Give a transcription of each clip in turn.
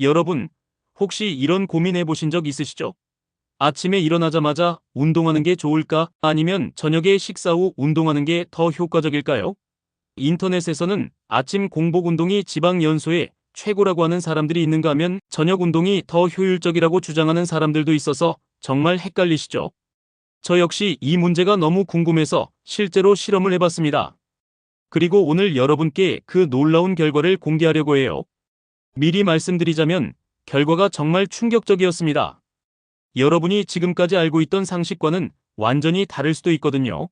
여러분, 혹시 이런 고민해 보신 적 있으시죠? 아침에 일어나자마자 운동하는 게 좋을까? 아니면 저녁에 식사 후 운동하는 게 더 효과적일까요? 인터넷에서는 아침 공복 운동이 지방 연소에 최고라고 하는 사람들이 있는가 하면 저녁 운동이 더 효율적이라고 주장하는 사람들도 있어서 정말 헷갈리시죠? 저 역시 이 문제가 너무 궁금해서 실제로 실험을 해봤습니다. 그리고 오늘 여러분께 그 놀라운 결과를 공개하려고 해요. 미리 말씀드리자면 결과가 정말 충격적이었습니다. 여러분이 지금까지 알고 있던 상식과는 완전히 다를 수도 있거든요.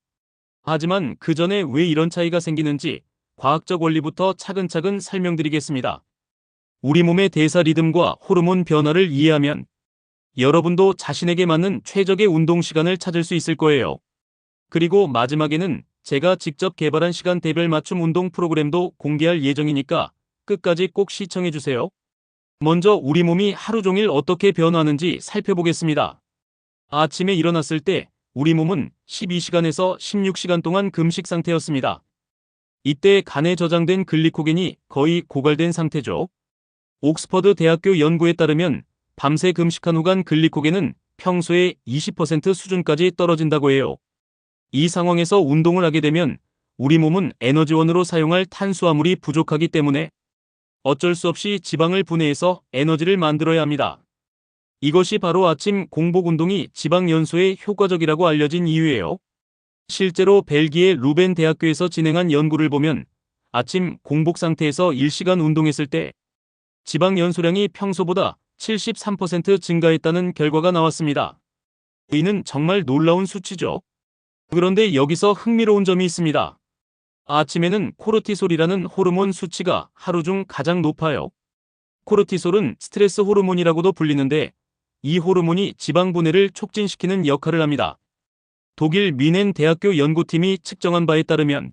하지만 그 전에 왜 이런 차이가 생기는지 과학적 원리부터 차근차근 설명드리겠습니다. 우리 몸의 대사 리듬과 호르몬 변화를 이해하면 여러분도 자신에게 맞는 최적의 운동 시간을 찾을 수 있을 거예요. 그리고 마지막에는 제가 직접 개발한 시간 대별 맞춤 운동 프로그램도 공개할 예정이니까 끝까지 꼭 시청해주세요. 먼저 우리 몸이 하루 종일 어떻게 변화하는지 살펴보겠습니다. 아침에 일어났을 때 우리 몸은 12시간에서 16시간 동안 금식 상태였습니다. 이때 간에 저장된 글리코겐이 거의 고갈된 상태죠. 옥스퍼드 대학교 연구에 따르면 밤새 금식한 후 간 글리코겐은 평소의 20% 수준까지 떨어진다고 해요. 이 상황에서 운동을 하게 되면 우리 몸은 에너지원으로 사용할 탄수화물이 부족하기 때문에 어쩔 수 없이 지방을 분해해서 에너지를 만들어야 합니다. 이것이 바로 아침 공복 운동이 지방 연소에 효과적이라고 알려진 이유예요. 실제로 벨기에 루벤 대학교에서 진행한 연구를 보면 아침 공복 상태에서 1시간 운동했을 때 지방 연소량이 평소보다 73% 증가했다는 결과가 나왔습니다. 이는 정말 놀라운 수치죠. 그런데 여기서 흥미로운 점이 있습니다. 아침에는 코르티솔이라는 호르몬 수치가 하루 중 가장 높아요. 코르티솔은 스트레스 호르몬이라고도 불리는데 이 호르몬이 지방 분해를 촉진시키는 역할을 합니다. 독일 미넨 대학교 연구팀이 측정한 바에 따르면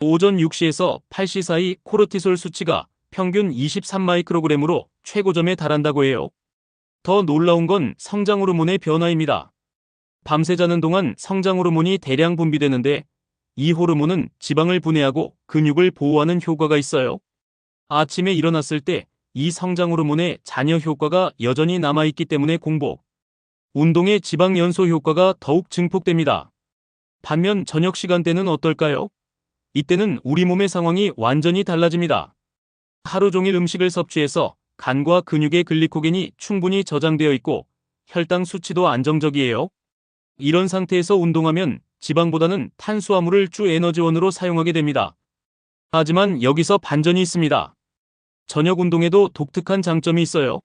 오전 6시에서 8시 사이 코르티솔 수치가 평균 23마이크로그램으로 최고점에 달한다고 해요. 더 놀라운 건 성장 호르몬의 변화입니다. 밤새 자는 동안 성장 호르몬이 대량 분비되는데 이 호르몬은 지방을 분해하고 근육을 보호하는 효과가 있어요. 아침에 일어났을 때 이 성장 호르몬의 잔여 효과가 여전히 남아있기 때문에 공복, 운동의 지방 연소 효과가 더욱 증폭됩니다. 반면 저녁 시간대는 어떨까요? 이때는 우리 몸의 상황이 완전히 달라집니다. 하루 종일 음식을 섭취해서 간과 근육의 글리코겐이 충분히 저장되어 있고 혈당 수치도 안정적이에요. 이런 상태에서 운동하면 지방보다는 탄수화물을 주 에너지원으로 사용하게 됩니다. 하지만 여기서 반전이 있습니다. 저녁 운동에도 독특한 장점이 있어요.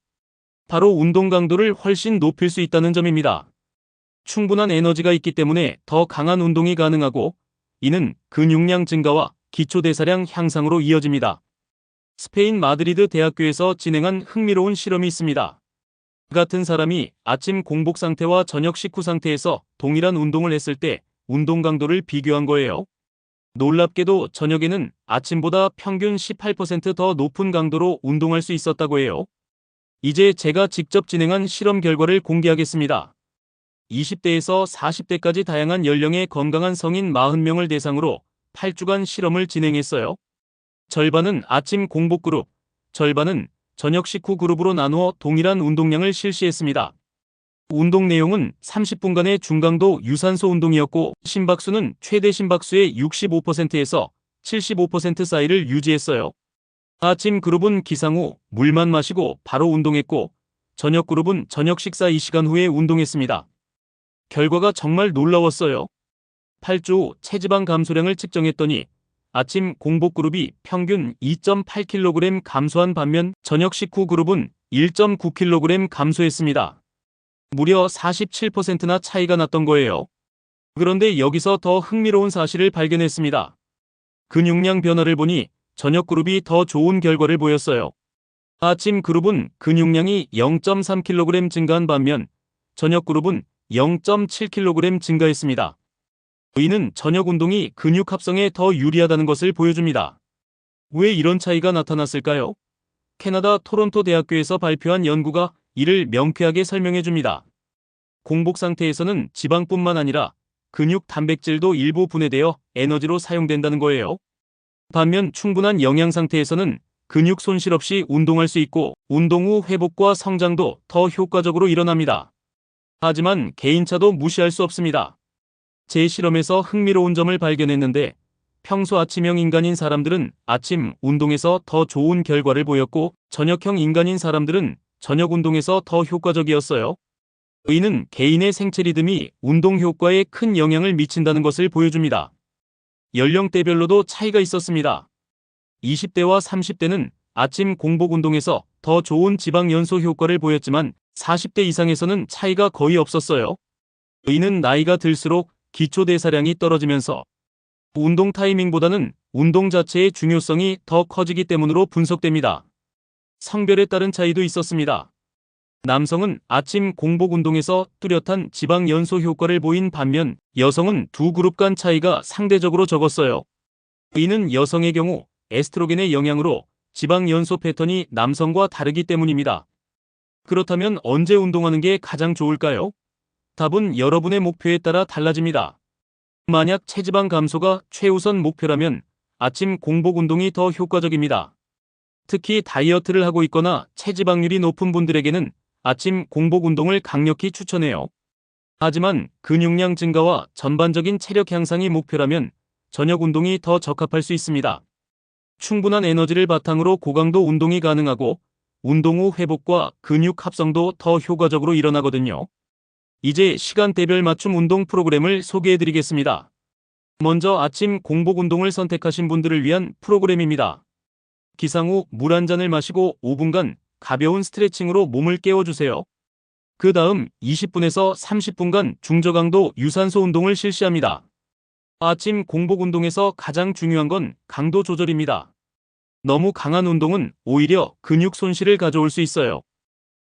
바로 운동 강도를 훨씬 높일 수 있다는 점입니다. 충분한 에너지가 있기 때문에 더 강한 운동이 가능하고 이는 근육량 증가와 기초대사량 향상으로 이어집니다. 스페인 마드리드 대학교에서 진행한 흥미로운 실험이 있습니다. 같은 사람이 아침 공복 상태와 저녁 식후 상태에서 동일한 운동을 했을 때 운동 강도를 비교한 거예요. 놀랍게도 저녁에는 아침보다 평균 18%더 높은 강도로 운동할 수 있었다고 해요. 이제 제가 직접 진행한 실험 결과를 공개하겠습니다. 20대에서 40대까지 다양한 연령의 건강한 성인 40명을 대상으로 8주간 실험을 진행했어요. 절반은 아침 공복 그룹, 절반은 저녁 식후 그룹으로 나누어 동일한 운동량을 실시했습니다. 운동 내용은 30분간의 중강도 유산소 운동이었고 심박수는 최대 심박수의 65%에서 75% 사이를 유지했어요. 아침 그룹은 기상 후 물만 마시고 바로 운동했고 저녁 그룹은 저녁 식사 2시간 후에 운동했습니다. 결과가 정말 놀라웠어요. 8주 후 체지방 감소량을 측정했더니 아침 공복 그룹이 평균 2.8kg 감소한 반면 저녁 식후 그룹은 1.9kg 감소했습니다. 무려 47%나 차이가 났던 거예요. 그런데 여기서 더 흥미로운 사실을 발견했습니다. 근육량 변화를 보니 저녁 그룹이 더 좋은 결과를 보였어요. 아침 그룹은 근육량이 0.3kg 증가한 반면 저녁 그룹은 0.7kg 증가했습니다. 이는 저녁 운동이 근육 합성에 더 유리하다는 것을 보여줍니다. 왜 이런 차이가 나타났을까요? 캐나다 토론토 대학교에서 발표한 연구가 이를 명쾌하게 설명해 줍니다. 공복 상태에서는 지방뿐만 아니라 근육 단백질도 일부 분해되어 에너지로 사용된다는 거예요. 반면 충분한 영양 상태에서는 근육 손실 없이 운동할 수 있고 운동 후 회복과 성장도 더 효과적으로 일어납니다. 하지만 개인차도 무시할 수 없습니다. 제 실험에서 흥미로운 점을 발견했는데 평소 아침형 인간인 사람들은 아침 운동에서 더 좋은 결과를 보였고 저녁형 인간인 사람들은 저녁 운동에서 더 효과적이었어요. 이는 개인의 생체 리듬이 운동 효과에 큰 영향을 미친다는 것을 보여줍니다. 연령대별로도 차이가 있었습니다. 20대와 30대는 아침 공복 운동에서 더 좋은 지방 연소 효과를 보였지만 40대 이상에서는 차이가 거의 없었어요. 이는 나이가 들수록 기초 대사량이 떨어지면서 운동 타이밍보다는 운동 자체의 중요성이 더 커지기 때문으로 분석됩니다. 성별에 따른 차이도 있었습니다. 남성은 아침 공복 운동에서 뚜렷한 지방 연소 효과를 보인 반면 여성은 두 그룹 간 차이가 상대적으로 적었어요. 이는 여성의 경우 에스트로겐의 영향으로 지방 연소 패턴이 남성과 다르기 때문입니다. 그렇다면 언제 운동하는 게 가장 좋을까요? 답은 여러분의 목표에 따라 달라집니다. 만약 체지방 감소가 최우선 목표라면 아침 공복 운동이 더 효과적입니다. 특히 다이어트를 하고 있거나 체지방률이 높은 분들에게는 아침 공복 운동을 강력히 추천해요. 하지만 근육량 증가와 전반적인 체력 향상이 목표라면 저녁 운동이 더 적합할 수 있습니다. 충분한 에너지를 바탕으로 고강도 운동이 가능하고 운동 후 회복과 근육 합성도 더 효과적으로 일어나거든요. 이제 시간대별 맞춤 운동 프로그램을 소개해 드리겠습니다. 먼저 아침 공복 운동을 선택하신 분들을 위한 프로그램입니다. 기상 후 물 한 잔을 마시고 5분간 가벼운 스트레칭으로 몸을 깨워주세요. 그 다음 20분에서 30분간 중저강도 유산소 운동을 실시합니다. 아침 공복 운동에서 가장 중요한 건 강도 조절입니다. 너무 강한 운동은 오히려 근육 손실을 가져올 수 있어요.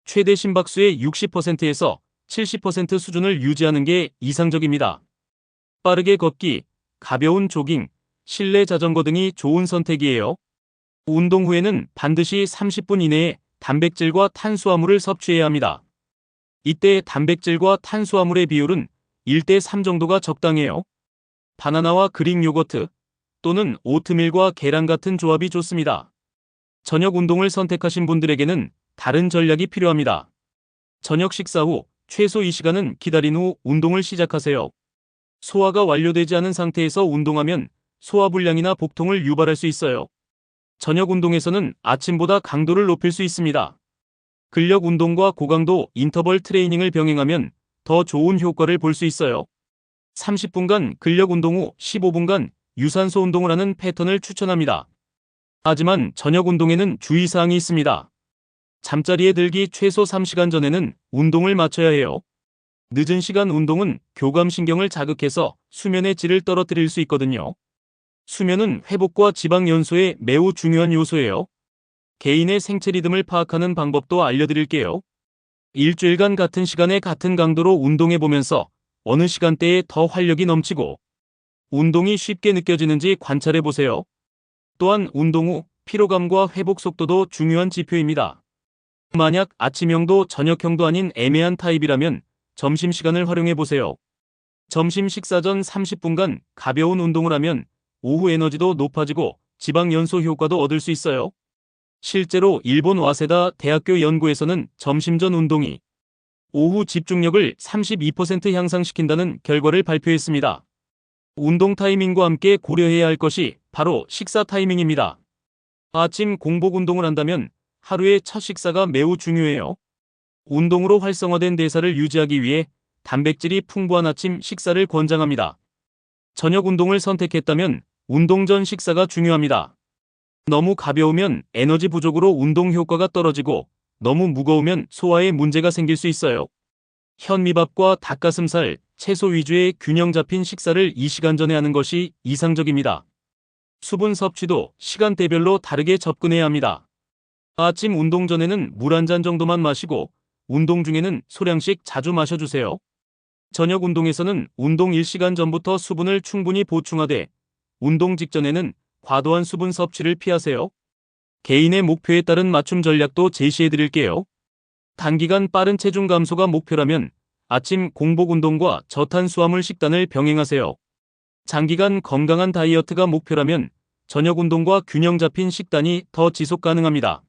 최대 심박수의 60%에서 70% 수준을 유지하는 게 이상적입니다. 빠르게 걷기, 가벼운 조깅, 실내 자전거 등이 좋은 선택이에요. 운동 후에는 반드시 30분 이내에 단백질과 탄수화물을 섭취해야 합니다. 이때 단백질과 탄수화물의 비율은 1대 3 정도가 적당해요. 바나나와 그릭 요거트 또는 오트밀과 계란 같은 조합이 좋습니다. 저녁 운동을 선택하신 분들에게는 다른 전략이 필요합니다. 저녁 식사 후 최소 2시간은 기다린 후 운동을 시작하세요. 소화가 완료되지 않은 상태에서 운동하면 소화불량이나 복통을 유발할 수 있어요. 저녁 운동에서는 아침보다 강도를 높일 수 있습니다. 근력 운동과 고강도 인터벌 트레이닝을 병행하면 더 좋은 효과를 볼 수 있어요. 30분간 근력 운동 후 15분간 유산소 운동을 하는 패턴을 추천합니다. 하지만 저녁 운동에는 주의사항이 있습니다. 잠자리에 들기 최소 3시간 전에는 운동을 마쳐야 해요. 늦은 시간 운동은 교감신경을 자극해서 수면의 질을 떨어뜨릴 수 있거든요. 수면은 회복과 지방 연소에 매우 중요한 요소예요. 개인의 생체 리듬을 파악하는 방법도 알려드릴게요. 일주일간 같은 시간에 같은 강도로 운동해 보면서 어느 시간대에 더 활력이 넘치고 운동이 쉽게 느껴지는지 관찰해 보세요. 또한 운동 후 피로감과 회복 속도도 중요한 지표입니다. 만약 아침형도 저녁형도 아닌 애매한 타입이라면 점심시간을 활용해 보세요. 점심 식사 전 30분간 가벼운 운동을 하면 오후 에너지도 높아지고 지방 연소 효과도 얻을 수 있어요. 실제로 일본 와세다 대학교 연구에서는 점심 전 운동이 오후 집중력을 32% 향상시킨다는 결과를 발표했습니다. 운동 타이밍과 함께 고려해야 할 것이 바로 식사 타이밍입니다. 아침 공복 운동을 한다면 하루의 첫 식사가 매우 중요해요. 운동으로 활성화된 대사를 유지하기 위해 단백질이 풍부한 아침 식사를 권장합니다. 저녁 운동을 선택했다면 운동 전 식사가 중요합니다. 너무 가벼우면 에너지 부족으로 운동 효과가 떨어지고 너무 무거우면 소화에 문제가 생길 수 있어요. 현미밥과 닭가슴살, 채소 위주의 균형 잡힌 식사를 2시간 전에 하는 것이 이상적입니다. 수분 섭취도 시간대별로 다르게 접근해야 합니다. 아침 운동 전에는 물 한 잔 정도만 마시고 운동 중에는 소량씩 자주 마셔주세요. 저녁 운동에서는 운동 1시간 전부터 수분을 충분히 보충하되 운동 직전에는 과도한 수분 섭취를 피하세요. 개인의 목표에 따른 맞춤 전략도 제시해 드릴게요. 단기간 빠른 체중 감소가 목표라면 아침 공복 운동과 저탄수화물 식단을 병행하세요. 장기간 건강한 다이어트가 목표라면 저녁 운동과 균형 잡힌 식단이 더 지속 가능합니다.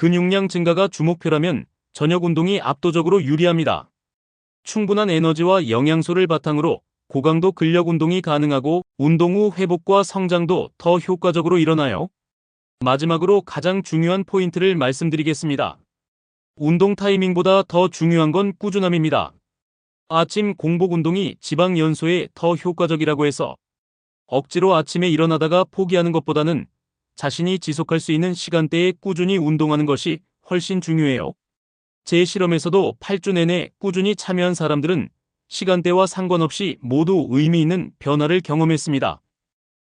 근육량 증가가 주목표라면 저녁 운동이 압도적으로 유리합니다. 충분한 에너지와 영양소를 바탕으로 고강도 근력 운동이 가능하고 운동 후 회복과 성장도 더 효과적으로 일어나요. 마지막으로 가장 중요한 포인트를 말씀드리겠습니다. 운동 타이밍보다 더 중요한 건 꾸준함입니다. 아침 공복 운동이 지방 연소에 더 효과적이라고 해서 억지로 아침에 일어나다가 포기하는 것보다는 자신이 지속할 수 있는 시간대에 꾸준히 운동하는 것이 훨씬 중요해요. 제 실험에서도 8주 내내 꾸준히 참여한 사람들은 시간대와 상관없이 모두 의미 있는 변화를 경험했습니다.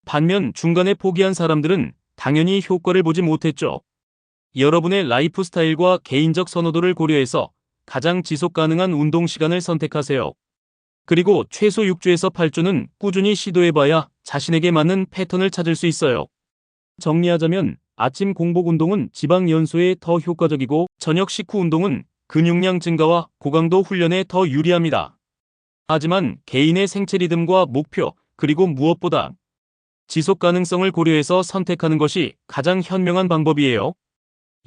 반면 중간에 포기한 사람들은 당연히 효과를 보지 못했죠. 여러분의 라이프 스타일과 개인적 선호도를 고려해서 가장 지속 가능한 운동 시간을 선택하세요. 그리고 최소 6주에서 8주는 꾸준히 시도해봐야 자신에게 맞는 패턴을 찾을 수 있어요. 정리하자면 아침 공복 운동은 지방 연소에 더 효과적이고 저녁 식후 운동은 근육량 증가와 고강도 훈련에 더 유리합니다. 하지만 개인의 생체 리듬과 목표, 그리고 무엇보다 지속 가능성을 고려해서 선택하는 것이 가장 현명한 방법이에요.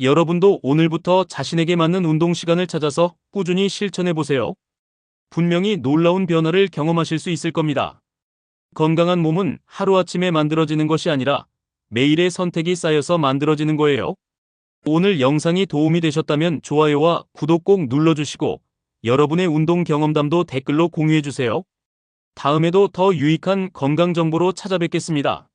여러분도 오늘부터 자신에게 맞는 운동 시간을 찾아서 꾸준히 실천해 보세요. 분명히 놀라운 변화를 경험하실 수 있을 겁니다. 건강한 몸은 하루아침에 만들어지는 것이 아니라 매일의 선택이 쌓여서 만들어지는 거예요. 오늘 영상이 도움이 되셨다면 좋아요와 구독 꼭 눌러주시고 여러분의 운동 경험담도 댓글로 공유해주세요. 다음에도 더 유익한 건강 정보로 찾아뵙겠습니다.